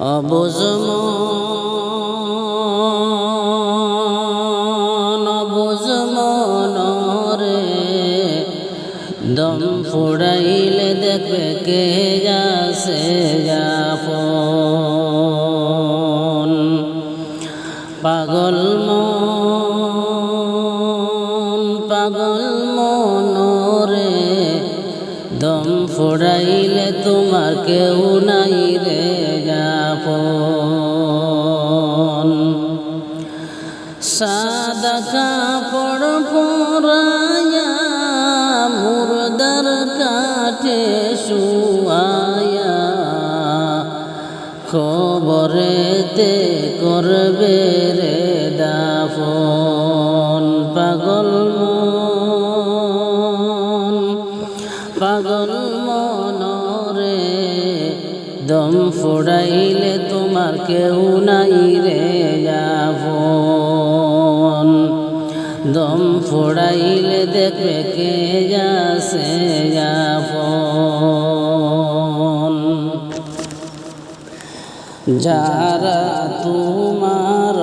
অবুজম অবুজম রে। দম ফুড়াইলে দেখবে কে যাসে যাফন পাগল মন পাগল মন রে। দম ফুড়াইলে তোমার কেউ যাপন সাদা কাপড় পরায়া মুরদার কাঠে শুয়ায়া খবরেতে করবে রে দাফন। পাগল মন পাগল মন রে দম ফোড়াইলে তোমার কেউ নাই রে যাবন দম ফোড়াইলে দেখবে কে যাসে যাবন যারা তোমার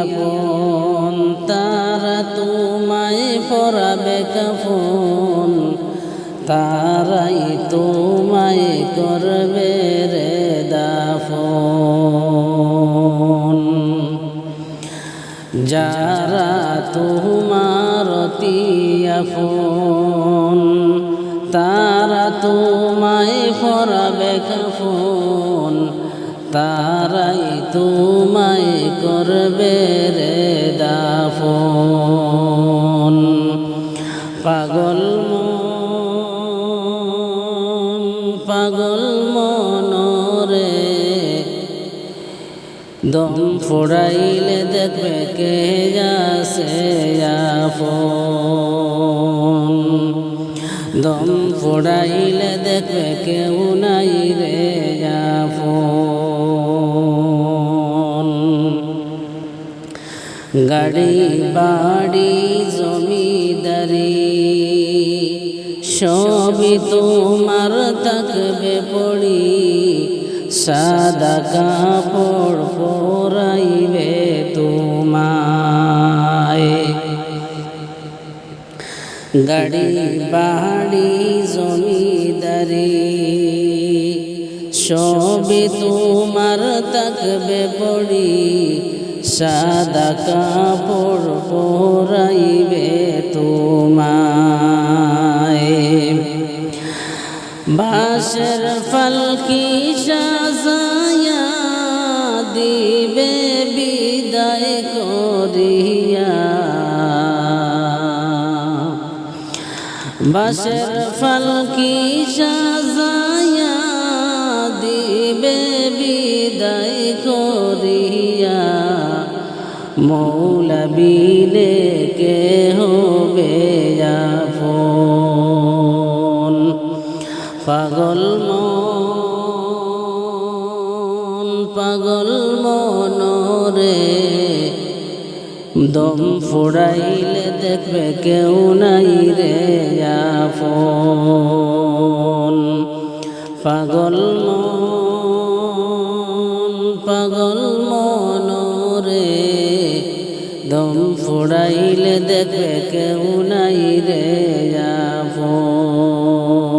আপন, তারা তোমায় পরাবে কাফন। তারাই তোমায় করবে রে দাফন যারা তোমার আপন তারা তোমায় পরাবে কাফন তারাই তোমায় করবে রে দাফন দম ফোড়াইলে দেখবে কে আপন। দম ফোড়াইলে দেখবে কেউ নাই রে গাড়ি, বাড়ি, জমিদারি, সবই তোমার থাকবে পড়ি। সাদা কাপড় পরাইবে তোমায়। গাড়ি, বাড়ি, জমিদারি সবে তোমার থাকবে পড়ি। সাদা কাপড় পরাইবে তোমায়। বাসের ফলকি সাজায়া করিয়া বাসের ফলকি সাজায়া দিবে বিদায় করিয়া? মৌলবিলে কে হবে ফোন? পাগল মন পাগল মন রে দম ফোড়াইলে দেখবে কেউ নাই রে পাগল পাগল মন রে দম ফোড়াইলে দেখবে কেউ নাই রে ফোন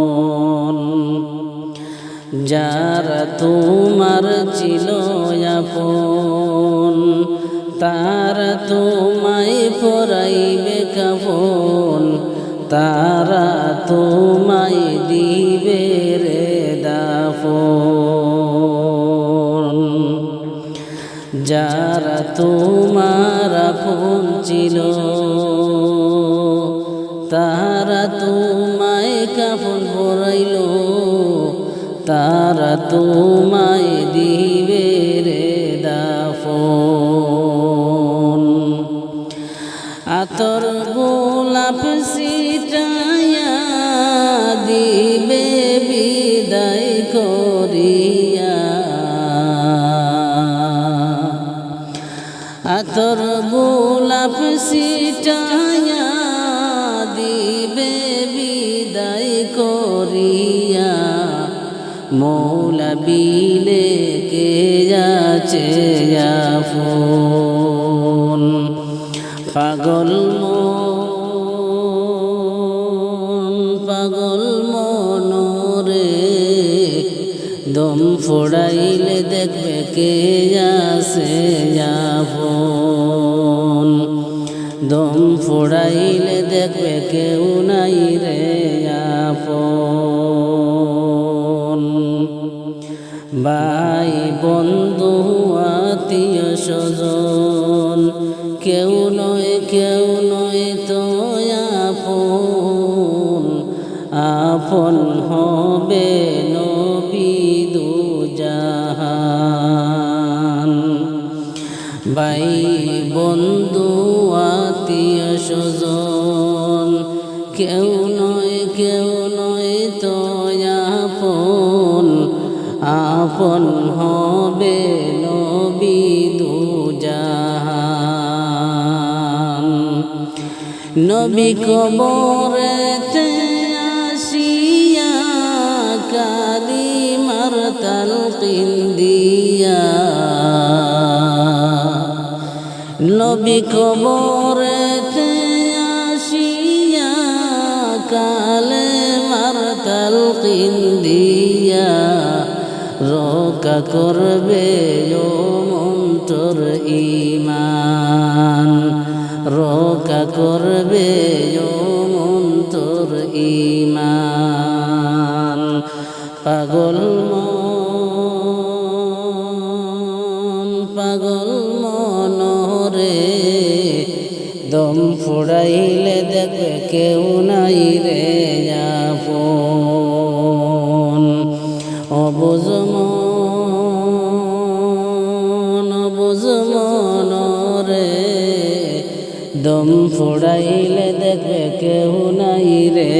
যারা তোমার ছিল আপন তারা তোমায় পরাইবে কাফন, তারা তোমায় দিবে রে দাফন। যারা তোমার আপন ছিল, তারা তোমায় কাফন পরাইল, তারা তোমায় আতর গোলাপ সিটায়া দিবে বিদায় করিয়া। আতর গোলাপ সিটায়া দিবে বিদায় করিয়া। মৌলা বিলে কে আছে আপন পাগল মন, পাগল মনরে দম ফোড়াইলে দেখবে কে আছে আপন। দম ফোড়াইলে দেখবে কেউ নাই রে আপন। ভাই, বন্ধু, আত্মীয় স্বজন আপন হবে নবী দু জাহান। ভাই বন্ধু আত্মীয় স্বজন, কেউ নয় কেউ নয় তো আপন। আপন হবে নবী দু জাহান। নবী কবরেতে নবী কবরেতে আসিয়া কালে মারতাল দিয়া রোকা করবে ও মন্তর ইমান রোকা করবে ও মন্তর ইমান পাগল মন কেউ নাই রে আপন অবুজ মন, অবুজ মনরে দম ফুড়াইলে দেখবে কেউ নাই রে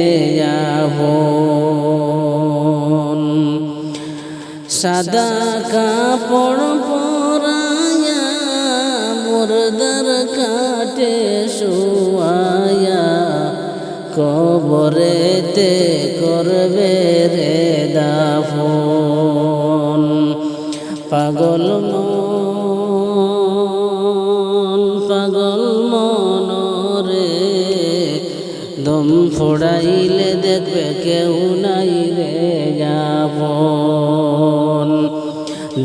আপন সাদা কাপড় পরায়া মুরদার কাটে কবরেতে করবে রে দাফন। পাগল মন, পাগল মনরে দম ফোড়াইলে দেখবে কেউ নাই রে যাবন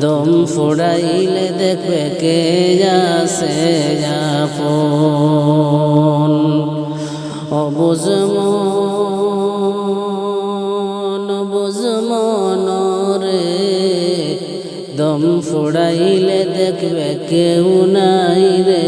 দম ফোড়াইলে দেখবে কে যাসে যাপন। অবুজ অবুজ মনরে দম ফুড়াইলে দেখবে কেউ নাই রে।